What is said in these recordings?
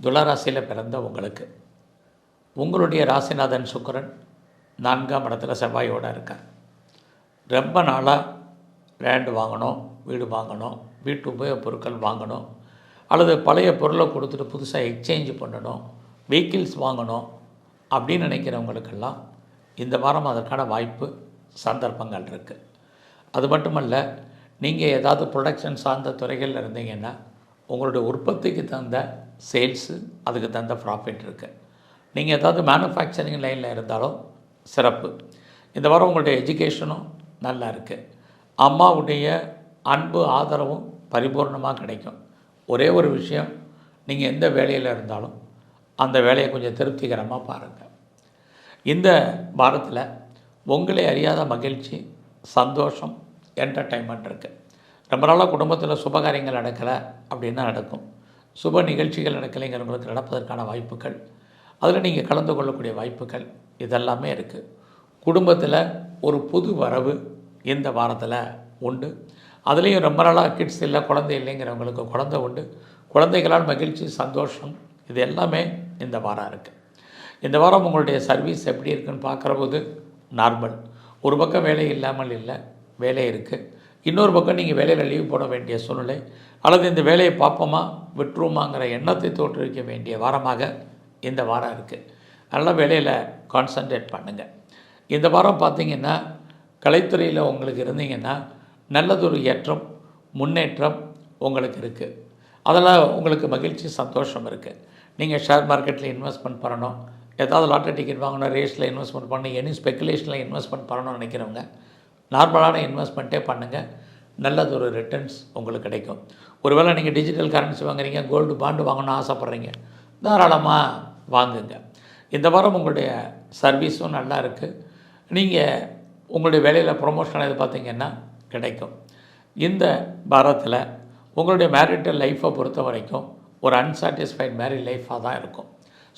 துளராசியில் பிறந்த உங்களுக்கு. உங்களுடைய ராசிநாதன் சுக்கிரன் நான்காம் இடத்துல செவ்வாயோடு இருக்கார். ரொம்ப நாளாக லேண்டு வாங்கணும் வீடு வாங்கணும் வீட்டு உபயோகப் பொருட்கள் வாங்கணும் அல்லது பழைய பொருளை கொடுத்துட்டு புதுசாக எக்ஸ்சேஞ்ச் பண்ணணும் வெஹிக்கிள்ஸ் வாங்கணும் அப்படின்னு நினைக்கிறவங்களுக்கெல்லாம் இந்த வாரம் அதற்கான வாய்ப்பு சந்தர்ப்பங்கள் இருக்குது அது மட்டுமல்ல நீங்கள் ஏதாவது ப்ரொடக்ஷன் சார்ந்த துறைகளில் இருந்தீங்கன்னா உங்களுடைய உற்பத்திக்கு தகுந்த சேல்ஸு அதுக்கு தகுந்த ப்ராஃபிட் இருக்குது நீங்கள் ஏதாவது மேனுஃபேக்சரிங் லைனில் இருந்தாலும் சிறப்பு. இந்த வாரம் உங்களுடைய எஜுகேஷனும் நல்லா இருக்குது அம்மாவுடைய அன்பு ஆதரவும் பரிபூர்ணமாக கிடைக்கும். ஒரே ஒரு விஷயம் நீங்கள் எந்த வேலையில் இருந்தாலும் அந்த வேலையை கொஞ்சம் திருப்திகரமாக பாருங்கள் இந்த வாரத்தில் உங்களை அறியாத மகிழ்ச்சி சந்தோஷம் என்டர்டைன்மெண்ட் இருக்குது ரொம்ப நாளாக குடும்பத்தில் சுபகாரியங்கள் நடக்கலை அப்படின்னா நடக்கும். சுப நிகழ்ச்சிகள் நடக்கலைங்கிறவங்களுக்கு நடப்பதற்கான வாய்ப்புகள் அதில் நீங்கள் கலந்து கொள்ளக்கூடிய வாய்ப்புகள் இதெல்லாமே இருக்குது குடும்பத்தில் ஒரு புது வரவு இந்த வாரத்தில் உண்டு. அதுலேயும் ரொம்ப நாளாக கிட்ஸ் இல்லை குழந்தை இல்லைங்கிறவங்களுக்கு குழந்தை உண்டு. குழந்தைகளால் மகிழ்ச்சி சந்தோஷம் இது எல்லாமே இந்த வாரம் இருக்குது இந்த வாரம் உங்களுடைய சர்வீஸ் எப்படி இருக்குன்னு பார்க்குற போது நார்மல் ஒரு பக்கம் வேலை இல்லாமல் இல்லை வேலை இருக்குது இன்னொரு பக்கம் நீங்கள் வேலையில் லீவ் போட வேண்டிய சூழ்நிலை அல்லது இந்த வேலையை பார்ப்போமா விட்டுருமாங்கிற எண்ணத்தை தோற்றுவிக்க வேண்டிய வாரமாக இந்த வாரம் இருக்குது நல்ல வேலையில் கான்சன்ட்ரேட் பண்ணுங்கள் இந்த வாரம் பார்த்தீங்கன்னா கலைத்துறையில் உங்களுக்கு இருந்தீங்கன்னா நல்லதொரு ஏற்றம் முன்னேற்றம் உங்களுக்கு இருக்குது அதெல்லாம் உங்களுக்கு மகிழ்ச்சி சந்தோஷம் இருக்குது நீங்கள் ஷேர் மார்க்கெட்டில் இன்வெஸ்ட்மெண்ட் பண்ணணும். ஏதாவது லாட்டரி டிக்கெட் வாங்கணும் ரேஸில் இன்வெஸ்ட்மெண்ட் பண்ணணும் எனி ஸ்பெக்குலேஷனில் இன்வெஸ்ட்மெண்ட் பண்ணணும்னு நினைக்கிறவங்க நார்மலான இன்வெஸ்ட்மெண்ட்டே பண்ணுங்கள் நல்லதொரு ரிட்டர்ன்ஸ் உங்களுக்கு கிடைக்கும். ஒருவேளை நீங்கள் டிஜிட்டல் கரன்சி வாங்குறீங்க கோல்டு பாண்டு வாங்கணும்னு ஆசைப்பட்றீங்க தாராளமாக வாங்குங்க. இந்த வாரம் உங்களுடைய சர்வீஸும் நல்லா இருக்குது நீங்கள் உங்களுடைய வேலையில் ப்ரொமோஷன் எது பார்த்தீங்கன்னா கிடைக்கும். இந்த வாரத்தில் உங்களுடைய மேரிட்டல் லைஃப்பை பொறுத்த வரைக்கும் ஒரு அன்சாட்டிஸ்ஃபைட் மேரிட் லைஃப்பாக தான் இருக்கும்.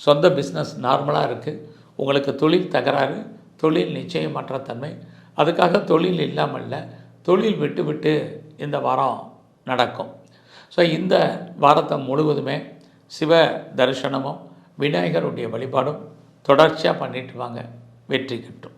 சொந்த பிஸ்னஸ் நார்மலாக இருக்குது உங்களுக்கு தொழில் தகராறு தொழில் நிச்சயமற்ற தன்மை. அதுக்காக தொழில் இல்லாமல் இல்லை தொழில் விட்டு விட்டு இந்த வாரம் நடக்கும். ஸோ இந்த வாரத்தை முழுவதுமே சிவ தரிசனமும் விநாயகருடைய வழிபாடும் தொடர்ச்சியாக பண்ணிட்டு வாங்க. வெற்றி கிட்டும்.